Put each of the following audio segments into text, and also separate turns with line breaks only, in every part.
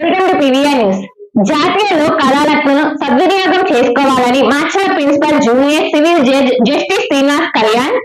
Welcome to PVR news జాతీయ కళాలకును సద్వినియోగం చేసుకోవాలని Macherla principal junior civil judge justice Srinivas Kalyan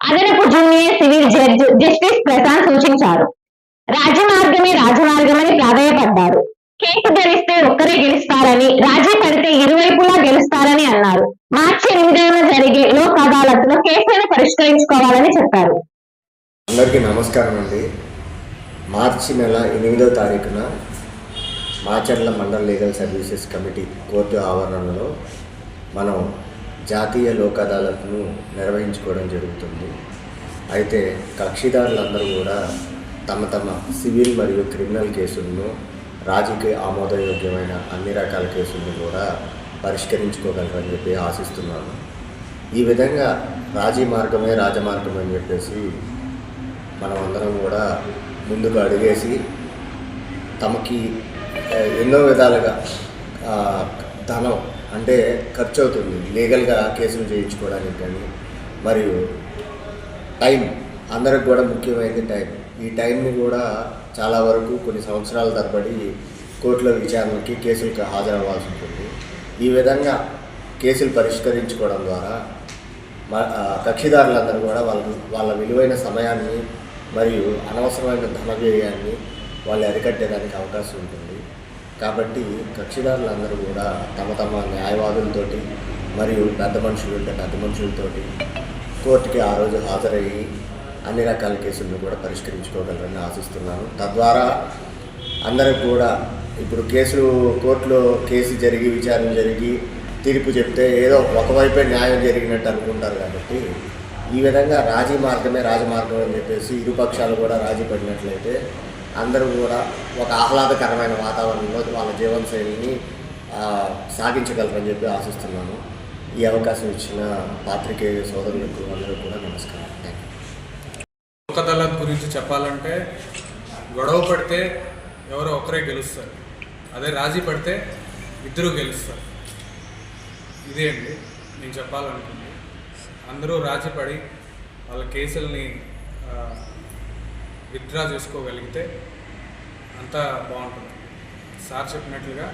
అదనపు junior civil judge justice Prashant సూచించారు. రాజమార్గమే రాజమార్గమని ప్రాధాయపడ్డారు. కేసు గెలిస్తే ఒక్కరే గెలుస్తారని రాజీ పడితే ఇరువైపులా గెలుస్తారని అన్నారు. మార్చి ఎనిమిదవ జరిగే లోక్ అదాలత్లో కేసులను పరిష్కరించుకోవాలని చెప్పారు.
అందరికీ నమస్కారం అండి. మార్చి నెల ఎనిమిదవ తారీఖున మాచర్ల మండల లీగల్ సర్వీసెస్ కమిటీ కోర్టు ఆవరణలో మనం జాతీయ లోక్ అదాలత్ను నిర్వహించుకోవడం జరుగుతుంది. అయితే కక్షిదారులందరూ కూడా తమ తమ సివిల్ మరియు క్రిమినల్ కేసులను రాజకీయ ఆమోదయోగ్యమైన అన్ని రకాల కేసులను కూడా పరిష్కరించుకోగలరని చెప్పి ఆశిస్తున్నాను. ఈ విధంగా రాజీ మార్గమే రాజమార్గం అని చెప్పేసి మనం అందరం కూడా ముందుకు అడిగేసి తమకి ఎన్నో విధాలుగా ధనం అంటే ఖర్చు అవుతుంది లీగల్గా కేసులు చేయించుకోవడానికి కానీ మరియు టైం అందరికి కూడా ముఖ్యమైనది టైం. ఈ టైంని కూడా చాలా వరకు కొన్ని సంవత్సరాల తరబడి కోర్టుల విచారణకి కేసులకు హాజరవ్వాల్సి ఉంటుంది. ఈ విధంగా కేసులు పరిష్కరించుకోవడం ద్వారా కక్షిదారులందరూ కూడా వాళ్ళ వాళ్ళ విలువైన సమయాన్ని మరియు అనవసరమైన ధన వ్యయాన్ని వాళ్ళు అరికట్టేదానికి అవకాశం ఉంటుంది. కాబట్టి కక్షిదారులందరూ కూడా తమ తమ న్యాయవాదులతోటి మరియు పెద్ద మనుషులు ఉంటే పెద్ద మనుషులతోటి కోర్టుకి ఆ రోజు హాజరయ్యి అన్ని రకాల కేసులను కూడా పరిష్కరించుకోగలరని ఆశిస్తున్నాను. తద్వారా అందరికి కూడా ఇప్పుడు కేసులు కోర్టులో కేసు జరిగి విచారణ జరిగి తీర్పు చెప్తే ఏదో ఒకవైపే న్యాయం జరిగినట్టు అనుకుంటారు కాబట్టి ఈ విధంగా రాజీ మార్గమే రాజమార్గం అని చెప్పేసి ఇరుపక్షాలు కూడా రాజీ పడినట్లయితే అందరూ కూడా ఒక ఆహ్లాదకరమైన వాతావరణంలో వాళ్ళ జీవనశైలిని సాగించగలరని చెప్పి ఆశిస్తున్నాను. ఈ అవకాశం ఇచ్చిన పాత్రికేయ సోదరులకు అందరూ కూడా నమస్కారం.
లోకదళం గురించి చెప్పాలంటే గొడవ పడితే ఎవరో ఒకరే గెలుస్తారు. అదే రాజీ పడితే ఇద్దరు గెలుస్తారు. ఇదే అండి నేను చెప్పాలనుకుంది. అందరూ రాజీ పడి వాళ్ళ కేసుల్ని విత్డ్రా చేసుకోగలిగితే అంతా బాగుంటుంది. సార్ చెప్పినట్లుగా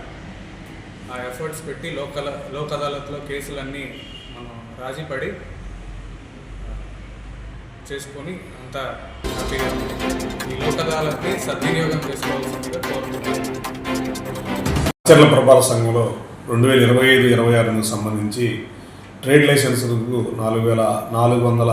ఆ ఎఫర్ట్స్ పెట్టి లోకల్ లోక్ అదాలత్లో కేసులన్నీ మనం రాజీపడి చేసుకొని అంతా హ్యాపీగా ఈ లోక్ అదాలత్ని సద్వినియోగం చేసుకోవాల్సిందిగా కోరుకుంటున్నాను.
చర్ల సంఘంలో రెండు వేల ఇరవై ఐదు ఇరవై ఆరుకు సంబంధించి ట్రేడ్ లైసెన్సులకు నాలుగు వేల నాలుగు వందల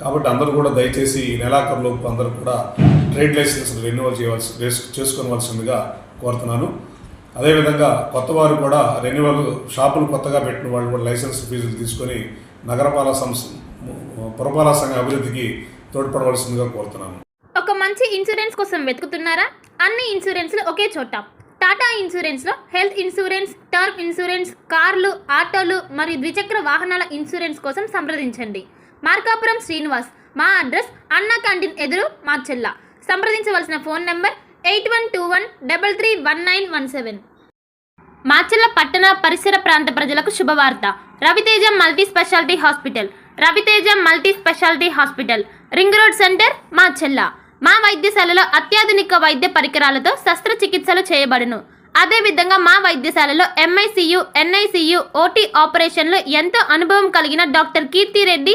కాబట్టి అందరూ కూడా దయచేసి ఈ నెలాఖరులోపు అందరూ కూడా ట్రేడ్ లైసెన్స్ రెన్యువల్ చేయవలసి చేసుకోవలసిందిగా కోరుతున్నాను. అదేవిధంగా కొత్త వారు కూడా రెన్యువల్ షాపులు కొత్తగా పెట్టిన వాళ్ళు కూడా లైసెన్స్ ఫీజులు తీసుకొని నగరపాలక సంస్థ పురపాలక సంఘ అభివృద్ధికి తోడ్పడవలసిందిగా కోరుతున్నాను.
ఒక మంచి ఇన్సూరెన్స్ కోసం వెతుకుతున్నారా? అన్ని ఇన్సూరెన్స్లు ఒకే చోట. టాటా ఇన్సూరెన్స్లో హెల్త్ ఇన్సూరెన్స్ టర్మ్ ఇన్సూరెన్స్ కార్లు ఆటోలు మరియు ద్విచక్ర వాహనాల ఇన్సూరెన్స్ కోసం సంప్రదించండి. మార్కాపురం శ్రీనివాస్. మా అడ్రస్ అన్నా క్యాంటీన్ ఎదురు మార్చెల్ల. సంప్రదించవలసిన phone number eight one two one double three one nine one seven. Macherla పట్టణ పరిసర ప్రాంత ప్రజలకు శుభవార్త. Raviteja multi speciality hospital. Raviteja multi speciality hospital. Ring road centre Macherla మా వైద్యశాలలో అత్యాధునిక వైద్య పరికరాలతో శస్త్రచికిత్సలు చేయబడును. అదేవిధంగా మా వైద్యశాలలో ఎంఐసియు ఎన్ఐసియు ఓటీ ఆపరేషన్లు ఎంతో అనుభవం కలిగిన doctor Keerthi Reddy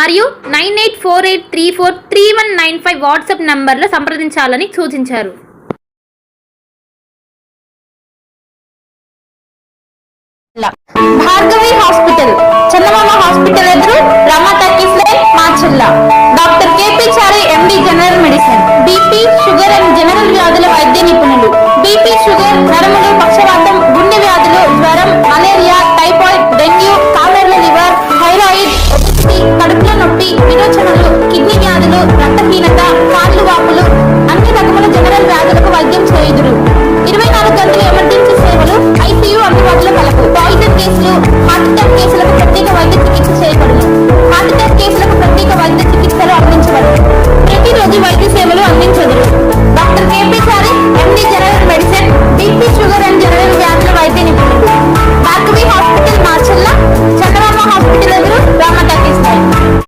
మరియు nine eight four eight three four three one nine five WhatsApp నంబర్లో సంప్రదించాలని సూచించారు.
Bhargavi hospital. Welcome to the